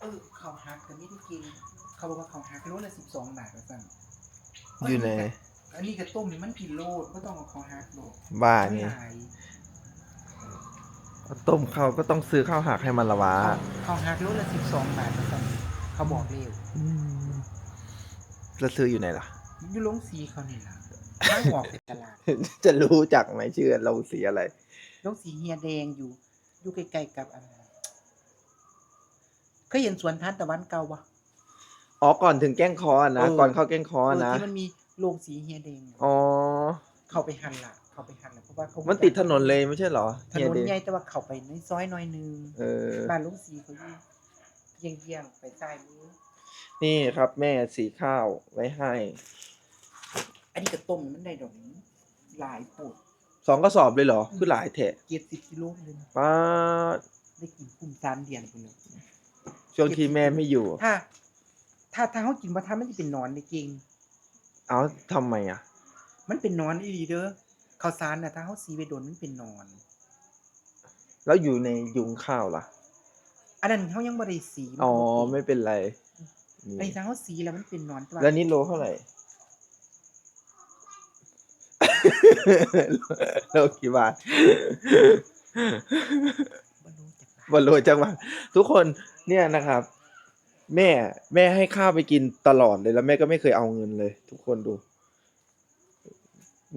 เออเขาหักแต่ไม่ได้กิน เขาบอกว่าเขาหักโลละสิบสองบาทแล้วสั่นอยู่ในอันนี้กระต้มนี่มันกินโลดก็ต้องเอาเขาหักโลดบ้าไม่นี่หลายต้มข้าวก็ต้องซื้อข้าวหักให้มันละวะเขาหักโลละสิบสองบาทแล้วสั่นเขาบอกเร็วอืมแล้วซื้ออยู่ไหนล่ะ อยู่ลงสีเขานี่ล่ะทางออกจากตลาด จะรู้จักไหมชื่อเราสีอะไรลงสีเฮียแดงอยู่ อยู่ใกล้ๆกับอะไร เคยเห็นสวนทานตะวันเก่าปะอ๋อก่อนถึงแก้งคอนะเออก่อนเข้าแก้งคอเออนะ ที่มันมีโรงสีเฮียแดงอะอ๋อ เข้าไปหันละเข้าไปหันละเพราะว่าเขามันติดถนนเลยไม่ใช่เหรอ ถนนเฮียใหญ่เดแต่ว่าเข้าไปในซอยหน้อยหนึงเออบ้านลุงสีเขาอยู่เยี่ยงเยี่ยงๆไปซ้ายมือนี่ครับแม่สีข้าวไว้ให้ อันนี้กระต้มมันได้ดอกนี้หลายปวดสองกระสอบเลยเหรอ คือหลายแถะเจ็ดสิบกิโลเลยนะป้าดได้กินคุ้มสามเดือนไปเลย ช่วงที่แม่ไม่อยู่ ถ้า ถ้าถ้าเขากินมาทำมันจะเป็นหนอนในเก่งเอาทำไมอะ มันเป็นหนอนอีหลีเด้อข้าวสารนะถ้าเขาสีไปโดนมันเป็นหนอน แล้วอยู่ในยุงข้าวล่ะ อันนั้นเขายังบ่ได้สีมันอ๋อบ่ติดไม่เป็นไรไอ้นี่ถ้าเขาสีแล้วมันเป็นหนอนตัวแล้วนี่โลเท่าไหร่ โลกี่บาท บ่รู้จักบาทบอลโลจังหวะทุกคนเนี่ยนะครับ แม่แม่ให้ข้าวไปกินตลอดเลยแล้วแม่ก็ไม่เคยเอาเงินเลย ทุกคนดู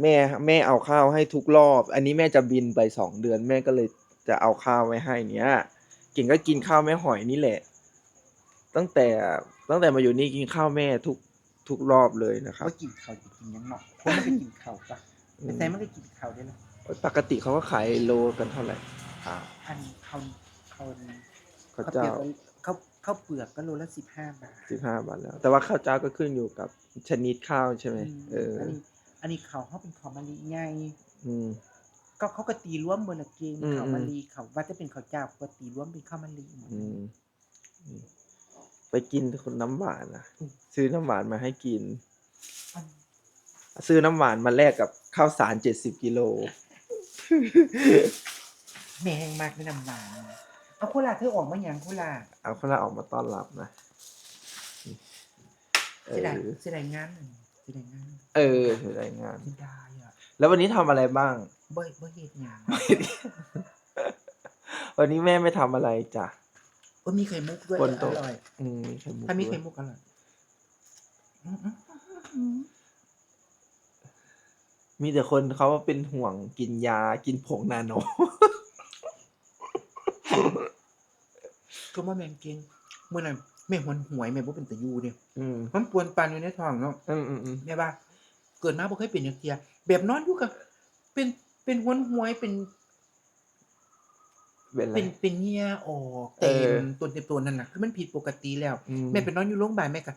แม่แม่เอาข้าวให้ทุกรอบ อันนี้แม่จะบินไปสองเดือน แม่ก็เลยจะเอาข้าวไว้ให้เนี้ยเก่งก็กินข้าวแม่หอยนี่แหละ ตั้งแต่ตั้งแต่มาอยู่นี่กินข้าวแม่ทุกทุกรอบเลยนะครับ ว่ากินข้าวจะกินหยังเนาะคนมันไปกินข้าวปะแต่ใส่มันก็กินข้าวได้เนาะปกติเขาก็ขายโลกันเท่าไหร่อ่าอันเขา เขาข้าวเขาวเจ้าเปลือกเขาข้าวเปลือกก็โลละสิบห้าบาทสิบห้าบาทแล้ว แต่ว่าข้าวเจ้าก็ขึ้นอยู่กับชนิดข้าวใช่ไหมอืมเอออันนี้อันนี้เขาเขาเป็นข้าวมะลิใหญ่อืมก็เขาก็ตีร่วมเบอร์ละเกงอืมข้าวมะลิเขาว่าจะเป็นข้าวเจ้าเขาก็ตีร่วมเป็นข้าวมะลิหมดอืมนี่ไปกินคนน้ำหวานนะอืมซื้อน้ำหวานมาให้กินอันซื้อน้ำหวานมาแลกกับข้าวสารเจ็ดสิบกิโลแม่แห้งมากในน้ำหวาน เอาโคลาเธอออกมาอย่างโคลาเอาคนละออกมาต้อนรับนะเอเสียดายอเสียดายงานหนึ่งเสียดายงานหนึ่งเออถือรายงานเสียดายอะแล้ววันนี้ทำอะไรบ้างเบ่บ่เฮ็ดหยังวันนี้แม่ไม่ทำอะไรจ้ะโอ้ยมีไข่มุกด้วยคนอโตร่อยอืมมีไข่มุกถ้ามีด้วไข่ยมุกอร่อยอืมอืมอืมมีแต่คนเขาเป็นห่วงกินยากินผงนาโน ก็ว่าแม่นเก่งเมื่อนั้นแม่หวนหวยแม่บ่เป็นตะยูเนี่ยอืมมันปวนปานอยู่ในท้องเนาะอืมอืมอืมแม่ว่า เกิดมาบ่เคยเป็นจักเที่ยแบบนอนอยู่กับเป็นเป็นหวนหวยเป็น เป็นอะไร เป็นเป็นเหี้ยออกเต็เออมตัวเต็มตัวนั่นน่ะคือมันผิดปกติแล้ว อืแม่เป็นนอนอยู่โรงพยาบาลแม่ก็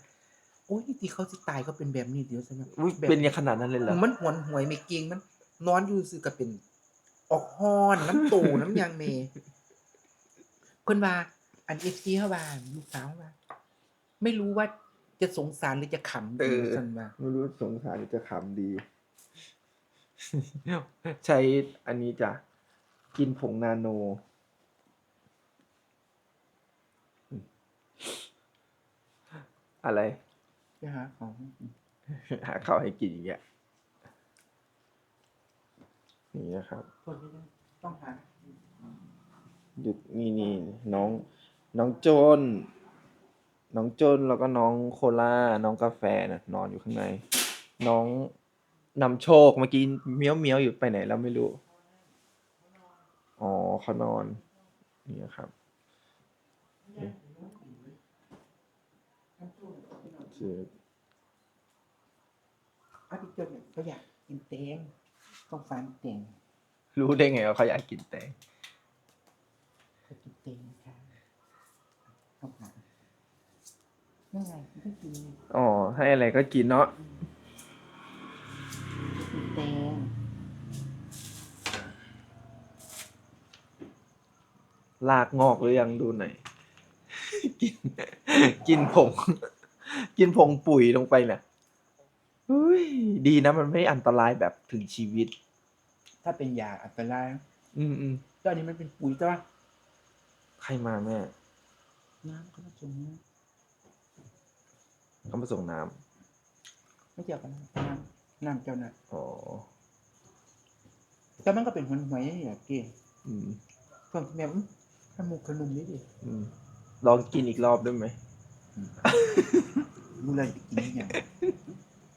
โอ้ยนี่ที่เขาสิตายเขาเป็นแบบนี้เดี๋ยวซะนะอุ๊ยแบบ เป็นอย่างขนาดนั้นเลยเหรอมันหวนหวยไม่เก่งมันนอนอยู่ซื่อก็เป็น ออกฮอนน้ำตูน้ำยางเมเพิ่นว่า อัน FC เฮาว่าลูกสาวเฮาว่าไม่รู้ว่าจะสงสารหรือจะขำเอดีอซั่นว่าไม่รู้สงสารหรือจะขำดี ใช้อันนี้จ้ะ กินผงนาโนอืมอะไรจะหาของหาข้าวให้กินอย่างเงี้ยนี่นะครับ คนไม่ได้ต้องหาหยุดนี่นี่น้อง น้องโจน น้องโจนแล้วก็น้องโคล่าน้องกาแฟนะนอนอยู่ข้างใน น้องนำโชคเมื่อกี้เมี้ยวเมี้ยวอยู่ไปไหนแล้วไม่รู้ อ๋อเขานอน นี่นะครับคืออาพี่เจนเนี่ยเขาอยากกินแตงต้องฟันแตงรู้ได้ไงว่าเขาอยากกินแตง เขากินแตงค่ะ ต้องหานั่นไงไม่กินอ๋อให้อะไรก็กินเนาะกินแตงลากงอกหรือยังดูหน่อย กิน กินผง กินผงปุ๋ยลงไปเนี่ยเฮ้ยดีนะมันไม่อันตรายแบบถึงชีวิต ถ้าเป็นยาอันตรายนะอืมอืมตอนนี้มันเป็นปุ๋ยจ้ะใครมาแม่ น้ำเขาผสมน้เขามาส่งน้ำไม่เกี่ยวกันน้ำน้ำเจ้าน่ะำอ๋อ แต่มันก็เป็นหวยหวยนี่แหละเก่งอืมช่วงที่แม่อื้อขมุกขนุมนี่ดิอืม ลองกินอีกรอบได้ไหมมึงเลยไปกินอหย่าง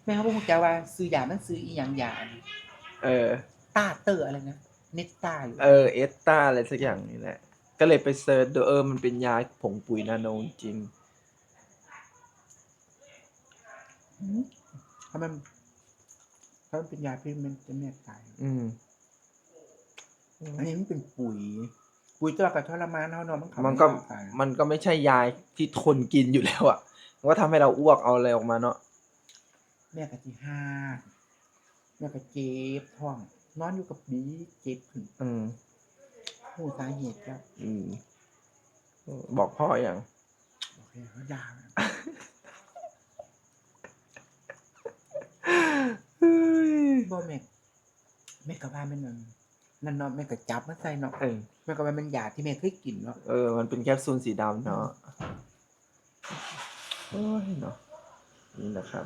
แม่เขาบอกจะว่าซื้อยามันซื้ออีหยังยาเออต้าเตอร์อะไรนะเนตต้าหรือเออ เอสตาอะไรสักอย่างนี่แหละ ก็เลยไปเซิร์ชดูเออมันเป็นยาผงปุ๋ยนาโนจริงมถ้ามันถ้ามันเป็นยาพิษมันจะแม่ตายอืมอันนี้มันเป็นปุ๋ย ปุ๋ยตัวกับทรมานเนาะเนาะมันเข้ามันก็ใร่างกายมันก็ไม่ใช่ยาที่ทนกินอยู่แล้วอะมันก็ทำให้เราอ้วกเอาอะไรออกมาเนาะแม่กะที่ห้าแม่กะเจ็บท้องนอนอยู่กับบีเจ็บขึ้นอืม หูสาเหตุแล้วอืมบอกพ่ออย่างโอเคเขาด่าบ่แม่แม่กะว่าแม่นนั่นนั่นเนาะแม่กะจับมาใส่เนาะเออแม่กะว่ามันยาที่แม่เคยกินเนาะเออมันเป็นแคปซูลสีดำเนาะโอ้ยเนาะนี่นะครับ